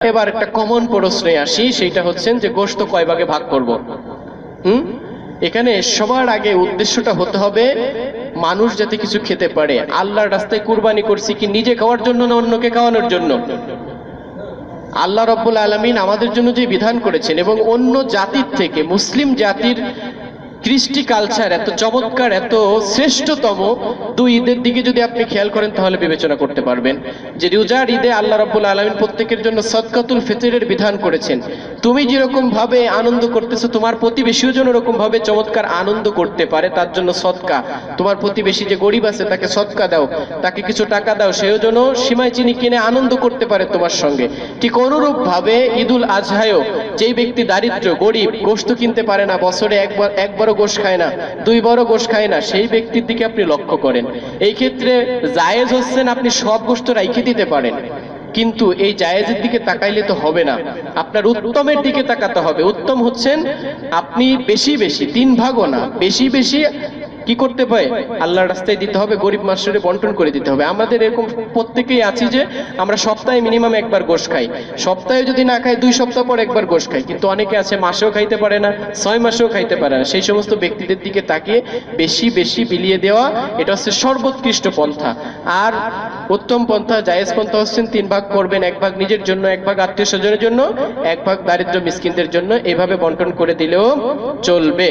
এবার একটা কমন প্রশ্নে আসি সেইটা হচ্ছেন যে গোশত কয় ভাগে ভাগ করব? হুম? এখানে সবার আগে উদ্দেশ্যটা হতে হবে, মানুষ যাতে কিছু খেতে পারে, আল্লাহর রাস্তায় কুরবানি করছি কি নিজে খাওয়ার জন্য না অন্যকে খাওয়ানোর জন্য? আল্লাহ রব্বুল আলমিন আমাদের জন্য যে বিধান করেছেন এবং অন্য জাতির থেকে, মুসলিম জাতির কৃষ্টি কালচার এত চমৎকার, এত শ্রেষ্ঠতম, দুই ঈদের দিকে যদি আপনি খেয়াল করেন, তাহলে বিবেচনা করতে পারবেন। যে রোজার ঈদে আল্লাহ রব্বুল আলমিন প্রত্যেকের জন্য সদকাতুল ফিতরের বিধান করেছেন, তুমি যেরকম ভাবে আনন্দ করতেছো, তোমার প্রতিবেশীও যেন এরকম ভাবে চমৎকার আনন্দ করতে পারে, তার জন্য সৎকা তোমার প্রতিবেশী যে গরিব আছে, তাকে সৎকা দাও, তাকে কিছু টাকা দাও, সেও যেন সীমায় চিনি কিনে আনন্দ করতে পারে তোমার সঙ্গে। ঠিক অনুরূপ ভাবে ঈদুল আজহায়ও যেই ব্যক্তি দারিদ্র গরিব, গোশত কিনতে পারে না, বছরে একবার একবার একবারও গোশ খায় না, দুই বড় গোশ খায় না, সেই ব্যক্তির দিকে আপনি লক্ষ্য করেন। এই ক্ষেত্রে জায়েজ হচ্ছেন আপনি সব গোষ্ঠ রাইখে দিতে পারেন। কিন্তু এই জায়েজের দিকে তাকাইলে তো হবে না। আপনার উত্তমের দিকে তাকাতে হবে। উত্তম হচ্ছেন আপনি বেশি বেশি, তিন ভাগও না, বেশি বেশি কি করতে পারে? আল্লাহর রাস্তায় দিতে হবে, গরিব মানুষের বন্টন করে দিতে হবে। আমাদের এরকম প্রত্যেকেই আছি যে আমরা সপ্তাহে মিনিমাম একবার গোশ খাই। সপ্তাহে যদি না খাই, দুই সপ্তাহ পর একবার গোশ খাই। কিন্তু অনেকে আছে, মাসেও খাইতে পারে না, ছয় মাসেও খাইতে পারে না। সেই সমস্ত ব্যক্তিদের দিকে তাকিয়ে বেশি বেশি বিলিয়ে দেওয়া, এটা হচ্ছে সর্বোৎকৃষ্ট পন্থা। আর উত্তম পন্থা, জায়েজ পন্থা হচ্ছেন তিন ভাগ করবেন, এক ভাগ নিজের জন্য, এক ভাগ আত্মীয় স্বজনের জন্য, এক ভাগ দারিদ্র মিসকিনদের জন্য। এভাবে বন্টন করে দিলেও চলবে।